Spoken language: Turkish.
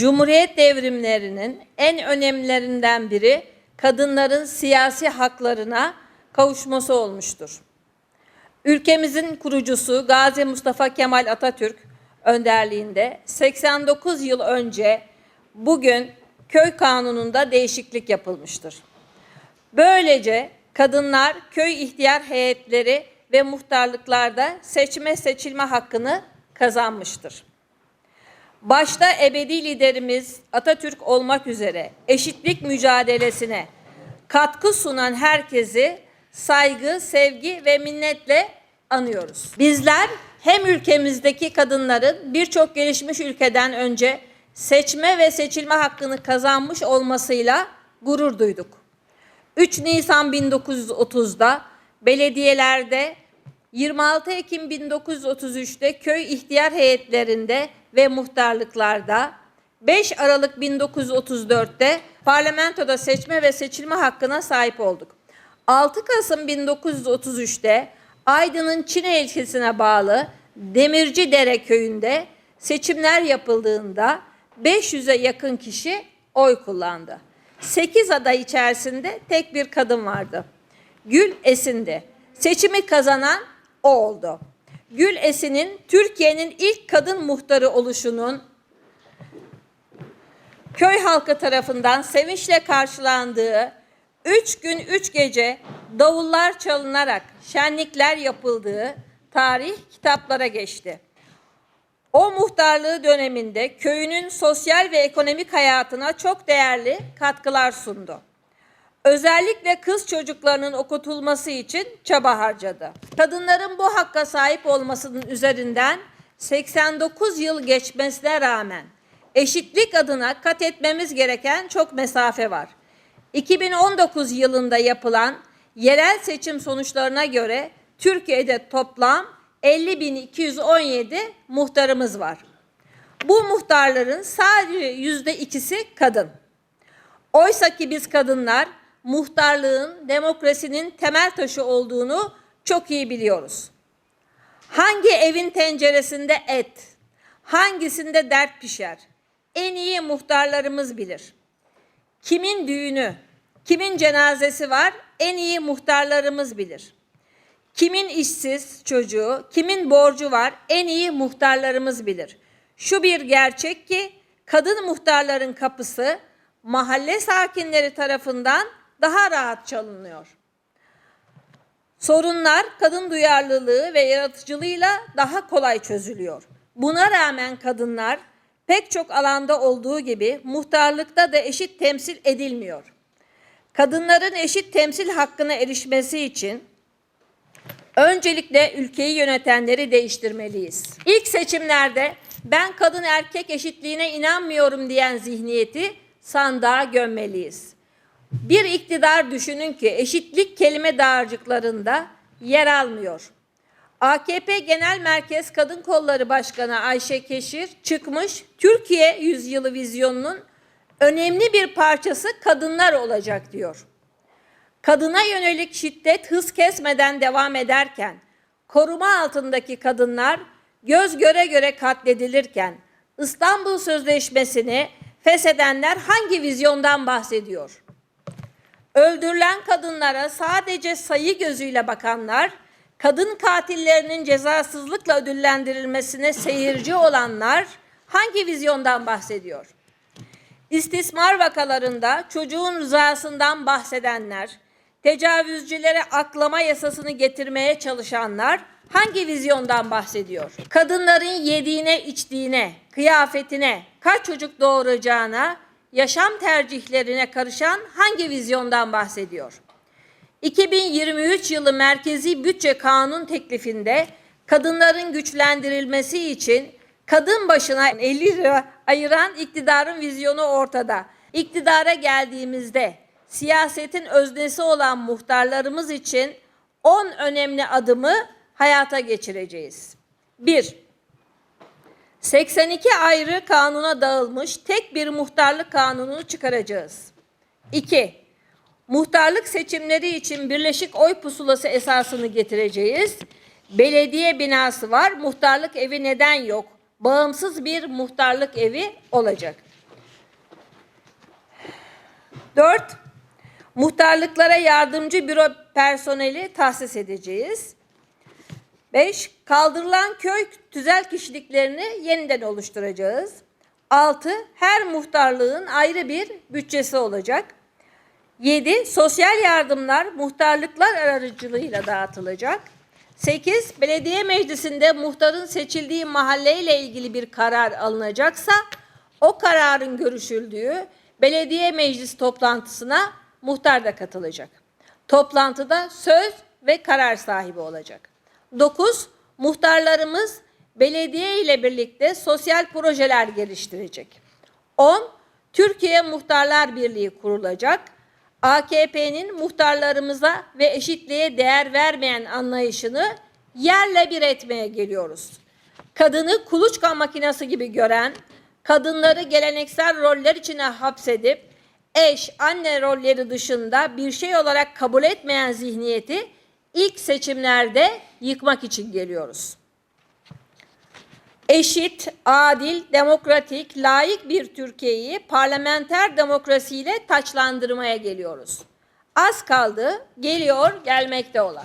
Cumhuriyet devrimlerinin en önemlilerinden biri kadınların siyasi haklarına kavuşması olmuştur. Ülkemizin kurucusu Gazi Mustafa Kemal Atatürk önderliğinde 89 yıl önce bugün köy kanununda değişiklik yapılmıştır. Böylece kadınlar köy ihtiyar heyetleri ve muhtarlıklarda seçme seçilme hakkını kazanmıştır. Başta ebedi liderimiz Atatürk olmak üzere eşitlik mücadelesine katkı sunan herkesi saygı, sevgi ve minnetle anıyoruz. Bizler hem ülkemizdeki kadınların birçok gelişmiş ülkeden önce seçme ve seçilme hakkını kazanmış olmasıyla gurur duyduk. 3 Nisan 1930'da belediyelerde 26 Ekim 1933'te köy ihtiyar heyetlerinde ve muhtarlıklarda 5 Aralık 1934'te parlamentoda seçme ve seçilme hakkına sahip olduk. 6 Kasım 1933'te Aydın'ın Çine ilçesine bağlı Demircidere köyünde seçimler yapıldığında 500'e yakın kişi oy kullandı. 8 aday içerisinde tek bir kadın vardı. Gül Esin'di. Seçimi kazanan o oldu. Gül Esin'in Türkiye'nin ilk kadın muhtarı oluşunun köy halkı tarafından sevinçle karşılandığı, üç gün üç gece davullar çalınarak şenlikler yapıldığı tarih kitaplara geçti. O muhtarlığı döneminde köyünün sosyal ve ekonomik hayatına çok değerli katkılar sundu. Özellikle kız çocuklarının okutulması için çaba harcadı. Kadınların bu hakka sahip olmasının üzerinden 89 yıl geçmesine rağmen eşitlik adına kat etmemiz gereken çok mesafe var. 2019 yılında yapılan yerel seçim sonuçlarına göre Türkiye'de toplam 50.217 muhtarımız var. Bu muhtarların sadece yüzde ikisi kadın. Oysa ki biz kadınlar muhtarlığın demokrasinin temel taşı olduğunu çok iyi biliyoruz. Hangi evin tenceresinde et, hangisinde dert pişer? En iyi muhtarlarımız bilir. Kimin düğünü, kimin cenazesi var? En iyi muhtarlarımız bilir. Kimin işsiz çocuğu, kimin borcu var? En iyi muhtarlarımız bilir. Şu bir gerçek ki kadın muhtarların kapısı mahalle sakinleri tarafından daha rahat çalınıyor. Sorunlar kadın duyarlılığı ve yaratıcılığıyla daha kolay çözülüyor. Buna rağmen kadınlar pek çok alanda olduğu gibi muhtarlıkta da eşit temsil edilmiyor. Kadınların eşit temsil hakkına erişmesi için öncelikle ülkeyi yönetenleri değiştirmeliyiz. İlk seçimlerde ben kadın erkek eşitliğine inanmıyorum diyen zihniyeti sandığa gömmeliyiz. Bir iktidar düşünün ki eşitlik kelime dağarcıklarında yer almıyor. AKP Genel Merkez Kadın Kolları Başkanı Ayşe Keşir çıkmış Türkiye Yüzyılı vizyonunun önemli bir parçası kadınlar olacak diyor. Kadına yönelik şiddet hız kesmeden devam ederken koruma altındaki kadınlar göz göre göre katledilirken İstanbul Sözleşmesi'ni feshedenler hangi vizyondan bahsediyor? Öldürülen kadınlara sadece sayı gözüyle bakanlar, kadın katillerinin cezasızlıkla ödüllendirilmesine seyirci olanlar hangi vizyondan bahsediyor? İstismar vakalarında çocuğun rızasından bahsedenler, tecavüzcülere aklama yasasını getirmeye çalışanlar hangi vizyondan bahsediyor? Kadınların yediğine, içtiğine, kıyafetine, kaç çocuk doğuracağına, yaşam tercihlerine karışan hangi vizyondan bahsediyor? 2023 yılı Merkezi Bütçe Kanun teklifinde kadınların güçlendirilmesi için kadın başına 50 lira ayıran iktidarın vizyonu ortada. İktidara geldiğimizde siyasetin öznesi olan muhtarlarımız için 10 önemli adımı hayata geçireceğiz. 1. 82 ayrı kanuna dağılmış tek bir muhtarlık kanununu çıkaracağız. 2. Muhtarlık seçimleri için birleşik oy pusulası esasını getireceğiz. Belediye binası var, muhtarlık evi neden yok? Bağımsız bir muhtarlık evi olacak. 4. Muhtarlıklara yardımcı büro personeli tahsis edeceğiz. 5. Kaldırılan köy tüzel kişiliklerini yeniden oluşturacağız. 6. Her muhtarlığın ayrı bir bütçesi olacak. 7. Sosyal yardımlar muhtarlıklar aracılığıyla dağıtılacak. 8. Belediye meclisinde muhtarın seçildiği mahalleyle ilgili bir karar alınacaksa o kararın görüşüldüğü belediye meclis toplantısına muhtar da katılacak. Toplantıda söz ve karar sahibi olacak. 9. Muhtarlarımız belediye ile birlikte sosyal projeler geliştirecek. 10. Türkiye Muhtarlar Birliği kurulacak. AKP'nin muhtarlarımıza ve eşitliğe değer vermeyen anlayışını yerle bir etmeye geliyoruz. Kadını kuluçka makinesi gibi gören, kadınları geleneksel roller içine hapsedip eş, anne rolleri dışında bir şey olarak kabul etmeyen zihniyeti ilk seçimlerde yıkmak için geliyoruz eşit, adil, demokratik, layık bir Türkiye'yi parlamenter demokrasiyle taçlandırmaya geliyoruz. Az kaldı, geliyor, gelmekte olan.